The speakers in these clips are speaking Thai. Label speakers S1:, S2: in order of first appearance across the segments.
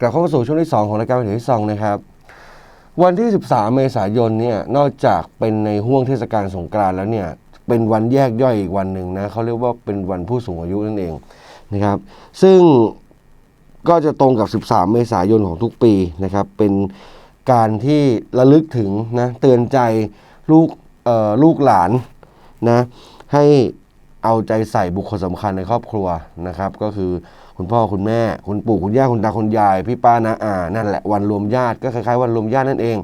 S1: กลับเข้ามาสู่ช่วงที่ 2 ของรายการเป็นที่สองนะครับ วันที่ 13 เมษายนเนี่ยนอกจากเป็นในห่วงเทศกาลสงกรานต์แล้วเนี่ยเป็นวันแยกย่อยอีกวันหนึ่งนะเขาเรียกว่าเป็นวันผู้สูงอายุนั่นเองนะครับ ซึ่งก็จะตรงกับ 13 เมษายนของทุกปีนะครับ เป็นการที่ระลึกถึงนะเตือนใจลูกเออลูกหลานนะให้ เอาใจใส่บุคคลสำคัญในครอบครัวนะครับ ก็คือคุณพ่อคุณแม่ คุณปู่คุณย่าคุณตาคุณยาย พี่ป้านาอานั่นแหละวันรวมญาติก็คล้ายๆ วันรวมญาตินั่นเอง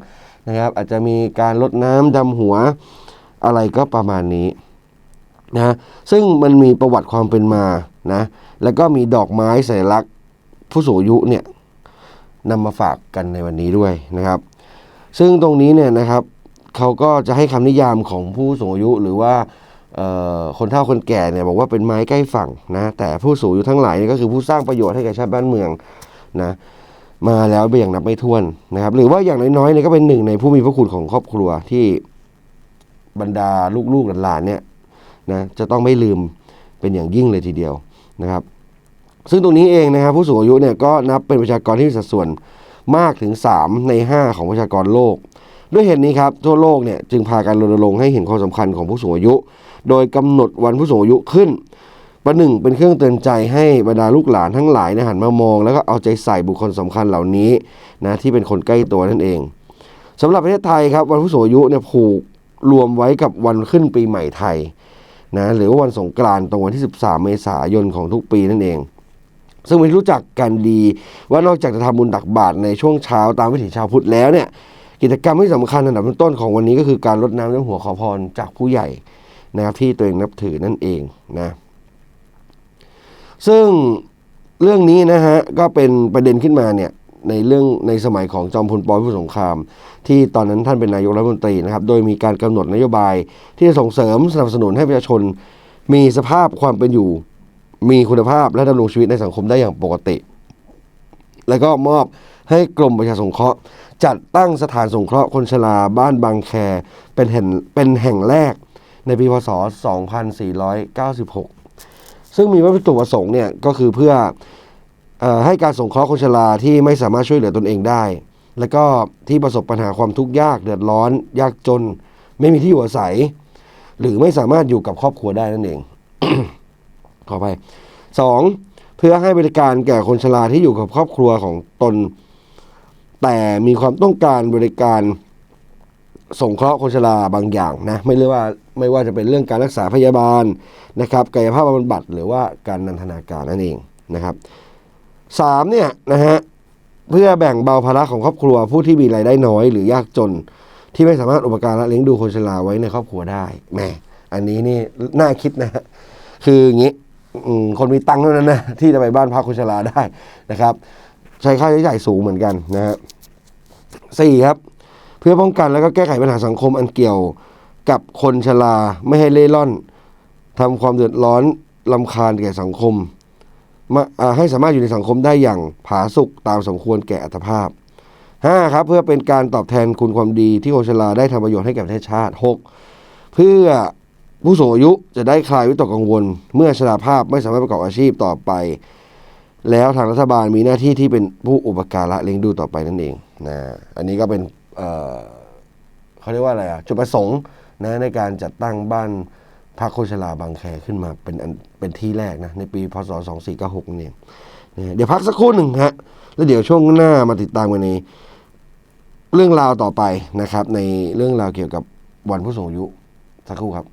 S1: นะครับ อาจจะมีการลดน้ำดำหัวอะไรก็ประมาณนี้นะซึ่งมันมีประวัติความเป็นมานะแล้วก็มีดอกไม้สัญลักษณ์ผู้สูงอายุเนี่ยนำมาฝากกันในวันนี้ด้วยนะครับ ซึ่งตรงนี้เนี่ยนะครับเขาก็จะให้คำนิยามของผู้สูงอายุหรือว่า คนเฒ่าคนแก่เนี่ยบอกว่าเป็นไม้ใกล้ฝั่งนะแต่ผู้สูงอายุทั้งหลายนี่ก็คือผู้สร้างประโยชน์ให้แก่ชาติบ้านเมืองนะมาแล้วไปอย่างนับไม่ถ้วนนะครับ หรือว่าอย่างน้อยๆเนี่ยก็เป็นหนึ่งในผู้มีพระคุณของครอบครัวที่บรรดาลูกๆหลานๆเนี่ยนะจะต้องไม่ลืมเป็นอย่างยิ่งเลยทีเดียวนะครับ ซึ่งตรงนี้เองนะครับ ผู้สูงอายุเนี่ยก็นับเป็นประชากรที่มีสัดส่วนมากถึง 3 ใน 5 ของประชากรโลก ด้วยเหตุนี้ครับทั่วโลกเนี่ยจึงพากันรณรงค์ให้เห็นความสำคัญของผู้สูงอายุ โดยกำหนดวันผู้สูงอายุขึ้น ประหนึ่งเป็นเครื่องเตือนใจให้บรรดาลูกหลานทั้งหลายนยหันมามอง แล้วก็เอาใจใส่บุคคลสำคัญเหล่านี้นะที่เป็นคนใกล้ตัวนั่นเองสำหรับประเทศไทยครับวันผู้สูงอายุเนี่ยผูกรวมไว้กับวันขึ้นปีใหม่ไทยนะหรือว่าวันสงกรานต์ตรงวันที่ 13 เมษายนของทุกปีนั่นเอง ซึ่งเป็นรู้จักกันดีว่านอกจากจะทำบุญตักบาตรในช่วงเช้าตามวิถีชาวพุทธแล้วเนี่ยกิจกรรมที่สำคัญอันดับต้นของวันนี้ก็คือการรดน้ำดำหัวขอพรจากผู้ใหญ่ นะครับที่ตัวเองนับถือนั่นเองนะซึ่งเรื่องนี้นะฮะก็เป็นประเด็นขึ้นมาเนี่ยในเรื่องในสมัยของจอมพลปพิบูลสงคราม ที่ตอนนั้นท่านเป็นนายกรัฐมนตรีนะครับ โดยมีการกำหนดนโยบายที่จะส่งเสริมสนับสนุนให้ประชาชน มีสภาพความเป็นอยู่ มีคุณภาพและดำรงชีวิตในสังคมได้อย่างปกติ แล้วก็มอบให้กรมประชาสงเคราะห์ จัดตั้งสถานสงเคราะห์คนชราบ้านบางแค เป็นแห่งเป็นแห่งแรก ในปีพศ 2496 ซึ่งมีวัตถุประสงค์เนี่ยก็คือเพื่ออให้การสงเคราะห์คนชราที่ไม่สามารถช่วยเหลือตนเองได้ แล้วก็ที่ประสบปัญหาความทุกข์ยากเดือดร้อน ยากจน ไม่มีที่อยู่อาศัย หรือไม่สามารถอยู่กับครอบครัวได้นั่นเอง ขอไปสองเพื่อให้บริการแก่คนชราที่อยู่กับครอบครัวของตน แต่มีความต้องการบริการ สงเคราะห์คนชราบางอย่างนะไม่เรียกว่าไม่ว่าจะเป็นเรื่องการรักษาพยาบาลนะครับกายภาพบำบัดหรือว่าการนันทนาการนั่นเองนะครับสามเนี่ยนะฮะเพื่อแบ่งเบาภาระของครอบครัวผู้ที่มีรายได้น้อยหรือยากจน ที่ไม่สามารถอุปการะเลี้ยงดูคนชราไว้ในครอบครัวได้แหมอันนี้นี่น่าคิดนะฮะคืออย่างนี้คนมีตังค์เท่านั้นนะที่จะไปบ้านพักคนชราได้นะครับ ใช้ค่าใช้จ่ายสูงเหมือนกันนะฮะสี่ครับ พื่อป้องกันแล้วก็แก้ไขปัญหาสังคมอันเกี่ยวกับคนชราไม่ให้เล่ร่อนทำความเดือดร้อนลำคาญแก่สังคมมาให้สามารถอยู่ในสังคมได้อย่างผาสุกตามสมควรแก่อัตภาพห้าครับเพื่อเป็นการตอบแทนคุณความดีที่คนชราได้ทำประโยชน์ให้แก่ประเทศชาติหกเพื่อผู้สูงอายุจะได้คลายวิตกกังวล เมื่อชราภาพไม่สามารถประกอบอาชีพต่อไป แล้วทางรัฐบาลมีหน้าที่ที่เป็นผู้อุปการะเลี้ยงดูต่อไปนั่นเองนะอันนี้ก็เป็น เขาเรียกว่าอะไรอะจุดประสงค์นะในการจัดตั้งบ้านพักโคชลาบางแคขึ้นมาเป็นเป็นที่แรกนะในปีพศ 2496นี่ยเองนะเดี๋ยวพักสักครู่หนึ่งฮะแล้วเดี๋ยวช่วงหน้ามาติดตามกันในเรื่องราวต่อไปนะครับ ในเรื่องราวเกี่ยวกับวันผู้สูงอายุสักครู่ครับ